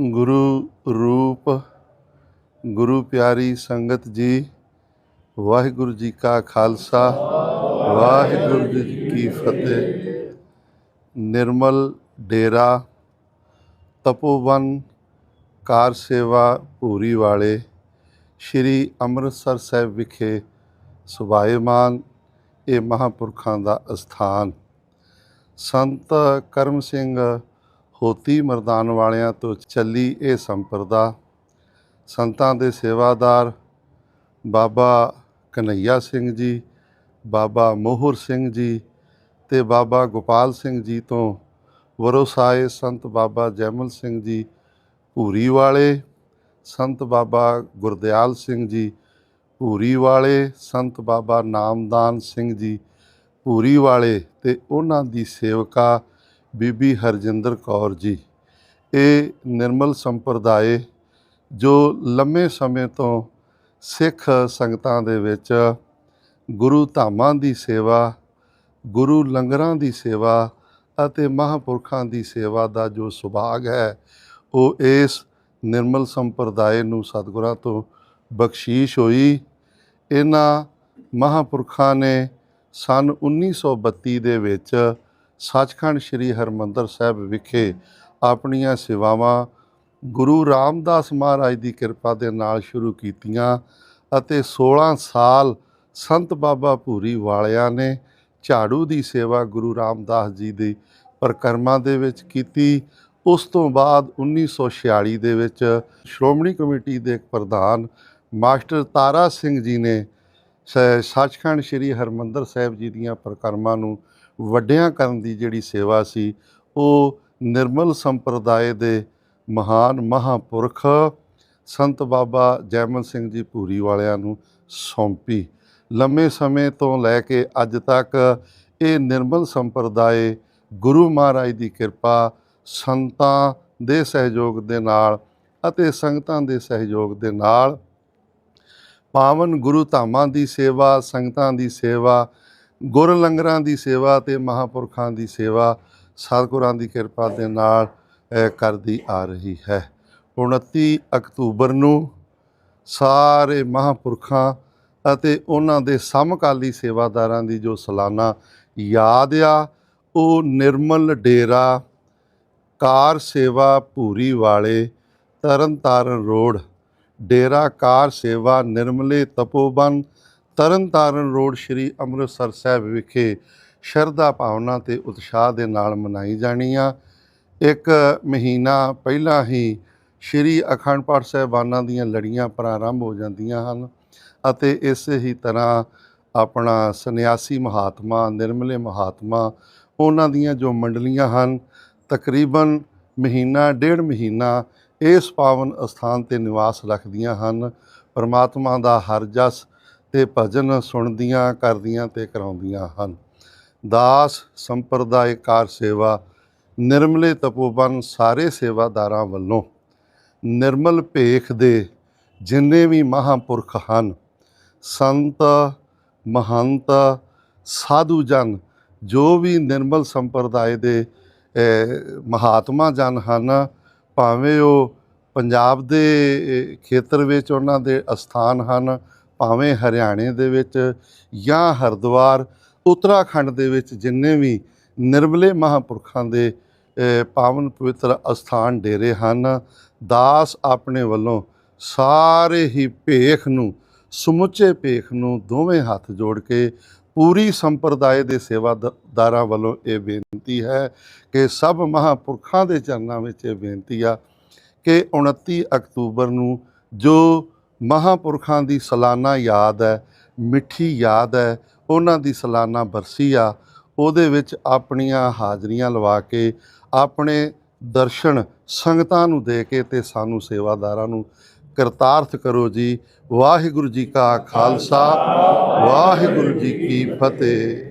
ਗੁਰੂ ਰੂਪ, ਗੁਰੂ ਪਿਆਰੀ ਸੰਗਤ ਜੀ, ਵਾਹਿਗੁਰੂ ਜੀ ਕਾ ਖਾਲਸਾ, ਵਾਹਿਗੁਰੂ ਜੀ ਕੀ ਫਤਿਹ। ਨਿਰਮਲ ਡੇਰਾ, ਤਪੋਵਨ ਕਾਰ ਸੇਵਾ ਭੂਰੀ ਵਾਲੇ, ਸ਼੍ਰੀ ਅੰਮ੍ਰਿਤਸਰ ਸਾਹਿਬ ਵਿਖੇ ਸੁਭਾਏਮਾਨ ਇਹ ਮਹਾਂਪੁਰਖਾਂ ਦਾ ਅਸਥਾਨ। ਸੰਤ ਕਰਮ ਸਿੰਘ ਹੋਤੀ ਮਰਦਾਨ ਵਾਲਿਆਂ ਤੋਂ ਚੱਲੀ ਇਹ ਸੰਪਰਦਾ। ਸੰਤਾਂ ਦੇ ਸੇਵਾਦਾਰ ਬਾਬਾ ਕਨਈਆ ਸਿੰਘ ਜੀ, ਬਾਬਾ ਮੋਹਰ ਸਿੰਘ ਜੀ ਤੇ ਬਾਬਾ ਗੋਪਾਲ ਸਿੰਘ ਜੀ ਤੋਂ ਵਰੋਸਾਏ ਸੰਤ ਬਾਬਾ ਜੈਮਲ ਸਿੰਘ ਜੀ ਭੂਰੀ ਵਾਲੇ, ਸੰਤ ਬਾਬਾ ਗੁਰਦਿਆਲ ਸਿੰਘ ਜੀ ਭੂਰੀ ਵਾਲੇ, ਸੰਤ ਬਾਬਾ ਨਾਮਦਾਨ ਸਿੰਘ ਜੀ ਭੂਰੀ ਵਾਲੇ ਤੇ ਉਹਨਾਂ ਦੀ ਸੇਵਕਾ ਬੀਬੀ ਹਰਜਿੰਦਰ ਕੌਰ ਜੀ, ਇਹ ਨਿਰਮਲ ਸੰਪਰਦਾਏ ਜੋ ਲੰਮੇ ਸਮੇਂ ਤੋਂ ਸਿੱਖ ਸੰਗਤਾਂ ਦੇ ਵਿੱਚ ਗੁਰੂ ਧਾਮਾਂ ਦੀ ਸੇਵਾ, ਗੁਰੂ ਲੰਗਰਾਂ ਦੀ ਸੇਵਾ ਅਤੇ ਮਹਾਂਪੁਰਖਾਂ ਦੀ ਸੇਵਾ ਦਾ ਜੋ ਸੁਭਾਗ ਹੈ, ਉਹ ਇਸ ਨਿਰਮਲ ਸੰਪਰਦਾਏ ਨੂੰ ਸਤਿਗੁਰਾਂ ਤੋਂ ਬਖਸ਼ੀਸ਼ ਹੋਈ। ਇਹਨਾਂ ਮਹਾਂਪੁਰਖਾਂ ਨੇ ਸਨ 1932 ਦੇ ਵਿੱਚ ਸੱਚਖੰਡ ਸ੍ਰੀ ਹਰਮੰਦਰ ਸਾਹਿਬ ਵਿਖੇ ਆਪਣੀਆਂ ਸੇਵਾਵਾਂ ਗੁਰੂ ਰਾਮਦਾਸ ਮਹਾਰਾਜ ਦੀ ਕਿਰਪਾ ਦੇ ਨਾਲ ਸ਼ੁਰੂ ਕੀਤੀਆਂ ਅਤੇ 16 ਸਾਲ ਸੰਤ ਬਾਬਾ ਭੂਰੀ ਵਾਲਿਆਂ ਨੇ ਝਾੜੂ ਦੀ ਸੇਵਾ ਗੁਰੂ ਰਾਮਦਾਸ ਜੀ ਦੀ ਪ੍ਰਕਰਮਾਂ ਦੇ ਵਿੱਚ ਕੀਤੀ। ਉਸ ਤੋਂ ਬਾਅਦ 1946 ਦੇ ਵਿੱਚ ਸ਼੍ਰੋਮਣੀ ਕਮੇਟੀ ਦੇ ਪ੍ਰਧਾਨ ਮਾਸਟਰ ਤਾਰਾ ਸਿੰਘ ਜੀ ਨੇ ਸੱਚਖੰਡ ਸ੍ਰੀ ਹਰਮੰਦਰ ਸਾਹਿਬ ਜੀ ਦੀਆਂ ਪ੍ਰਕਰਮਾਂ ਨੂੰ ਵੱਡਿਆਂ ਕਰਨ ਦੀ ਜਿਹੜੀ ਸੇਵਾ ਸੀ, ਉਹ ਨਿਰਮਲ ਸੰਪਰਦਾਇ ਦੇ ਮਹਾਨ ਮਹਾਪੁਰਖ ਸੰਤ ਬਾਬਾ ਜੈਮਲ ਸਿੰਘ ਜੀ ਭੂਰੀ ਵਾਲਿਆਂ ਨੂੰ ਸੌਂਪੀ। ਲੰਮੇ ਸਮੇਂ ਤੋਂ ਲੈ ਕੇ ਅੱਜ ਤੱਕ ਇਹ ਨਿਰਮਲ ਸੰਪਰਦਾਇ ਗੁਰੂ ਮਹਾਰਾਜ ਦੀ ਕਿਰਪਾ ਸੰਤਾਂ ਦੇ ਸਹਿਯੋਗ ਦੇ ਨਾਲ ਅਤੇ ਸੰਗਤਾਂ ਦੇ ਸਹਿਯੋਗ ਦੇ ਨਾਲ ਪਾਵਨ ਗੁਰੂ ਧਾਮਾਂ ਦੀ ਸੇਵਾ, ਸੰਗਤਾਂ ਦੀ ਸੇਵਾ, ਗੁਰ ਲੰਗਰਾਂ ਦੀ ਸੇਵਾ ਤੇ ਮਹਾਪੁਰਖਾਂ ਦੀ ਸੇਵਾ ਸਤਿਗੁਰਾਂ ਦੀ ਕਿਰਪਾ ਦੇ ਨਾਲ ਕਰਦੀ ਆ ਰਹੀ ਹੈ। 29 ਅਕਤੂਬਰ ਨੂੰ ਸਾਰੇ ਮਹਾਪੁਰਖਾਂ ਅਤੇ ਉਹਨਾਂ ਦੇ ਸਮਕਾਲੀ ਸੇਵਾਦਾਰਾਂ ਦੀ ਜੋ ਸਾਲਾਨਾ ਯਾਦ ਆ, ਉਹ ਨਿਰਮਲ ਡੇਰਾ, ਕਾਰ ਸੇਵਾ ਭੂਰੀ ਵਾਲੇ, ਤਰਨਤਾਰਨ ਰੋਡ ਡੇਰਾ ਕਾਰ ਸੇਵਾ ਨਿਰਮਲੇ ਤਪੋਬਨ ਤਰਨਤਾਰਨ ਰੋਡ ਸ਼੍ਰੀ ਅੰਮ੍ਰਿਤਸਰ ਸਾਹਿਬ ਵਿਖੇ ਸ਼ਰਧਾ ਭਾਵਨਾ ਤੇ ਉਤਸ਼ਾਹ ਦੇ ਨਾਲ ਮਨਾਈ ਜਾਣੀ ਆ ਇੱਕ ਮਹੀਨਾ ਪਹਿਲਾਂ ਹੀ ਸ਼੍ਰੀ ਅਖੰਡ ਪਾਠ ਸਾਹਿਬਾਨਾਂ ਦੀਆਂ ਲੜੀਆਂ ਪ੍ਰਾਰੰਭ ਹੋ ਜਾਂਦੀਆਂ ਹਨ ਅਤੇ ਇਸੇ ਹੀ ਤਰ੍ਹਾਂ ਆਪਣਾ ਸੰਨਿਆਸੀ ਮਹਾਤਮਾ, ਨਿਰਮਲੇ ਮਹਾਤਮਾ, ਉਹਨਾਂ ਦੀਆਂ ਜੋ ਮੰਡਲੀਆਂ ਹਨ, ਤਕਰੀਬਨ ਮਹੀਨਾ, ਡੇਢ ਮਹੀਨਾ ਇਸ ਪਾਵਨ ਅਸਥਾਨ ਤੇ ਨਿਵਾਸ ਰੱਖਦੀਆਂ ਹਨ। ਪਰਮਾਤਮਾ ਦਾ ਹਰ ਜਸ ਤੇ ਭਜਨ ਸੁਣਦੀਆਂ, ਕਰਦੀਆਂ ਤੇ ਕਰਾਉਂਦੀਆਂ ਹਨ। ਦਾਸ ਸੰਪਰਦਾਇ ਕਾਰ ਸੇਵਾ, ਨਿਰਮਲੇ ਤਪੋਬਨ ਸਾਰੇ ਸੇਵਾਦਾਰਾਂ ਵੱਲੋਂ ਨਿਰਮਲ ਭੇਖ ਦੇ ਜਿੰਨੇ ਵੀ ਮਹਾਂਪੁਰਖ ਹਨ, ਸੰਤ, ਮਹੰਤ, ਸਾਧੂ ਜਨ, ਜੋ ਵੀ ਨਿਰਮਲ ਸੰਪਰਦਾਇ ਦੇ ਮਹਾਤਮਾ ਜਨ ਹਨ ਭਾਵੇਂ ਉਹ ਪੰਜਾਬ ਦੇ ਖੇਤਰ ਵਿੱਚ ਉਹਨਾਂ ਦੇ ਅਸਥਾਨ ਹਨ, ਭਾਵੇਂ ਹਰਿਆਣੇ ਦੇ ਵਿੱਚ ਜਾਂ ਹਰਿਦੁਆਰ, ਉੱਤਰਾਖੰਡ ਦੇ ਵਿੱਚ ਜਿੰਨੇ ਵੀ ਨਿਰਮਲੇ ਮਹਾਂਪੁਰਖਾਂ ਦੇ ਪਾਵਨ ਪਵਿੱਤਰ ਅਸਥਾਨ ਡੇਰੇ ਹਨ, ਦਾਸ ਆਪਣੇ ਵੱਲੋਂ ਸਾਰੇ ਹੀ ਭੇਖ ਨੂੰ, ਸਮੁੱਚੇ ਭੇਖ ਨੂੰ ਦੋਵੇਂ ਹੱਥ ਜੋੜ ਕੇ ਪੂਰੀ ਸੰਪਰਦਾਇ ਦੇ ਸੇਵਾਦਾਰਾਂ ਵੱਲੋਂ ਇਹ ਬੇਨਤੀ ਹੈ ਕਿ ਸਭ ਮਹਾਂਪੁਰਖਾਂ ਦੇ ਚਰਨਾਂ ਵਿੱਚ ਇਹ ਬੇਨਤੀ ਆ ਕਿ 29 ਅਕਤੂਬਰ ਨੂੰ ਜੋ ਮਹਾਂਪੁਰਖਾਂ ਦੀ ਸਾਲਾਨਾ ਯਾਦ ਹੈ, ਮਿੱਠੀ ਯਾਦ ਹੈ, ਉਹਨਾਂ ਦੀ ਸਾਲਾਨਾ ਬਰਸੀ ਆ, ਉਹਦੇ ਵਿੱਚ ਆਪਣੀਆਂ ਹਾਜ਼ਰੀਆਂ ਲਵਾ ਕੇ ਆਪਣੇ ਦਰਸ਼ਨ ਸੰਗਤਾਂ ਨੂੰ ਦੇ ਕੇ ਤੇ ਸਾਨੂੰ ਸੇਵਾਦਾਰਾਂ ਨੂੰ ਕਰਤਾਰਥ ਕਰੋ ਜੀ। ਵਾਹਿਗੁਰੂ ਜੀ ਕਾ ਖਾਲਸਾ। ਵਾਹਿਗੁਰੂ ਜੀ ਕੀ ਫਤਿਹ।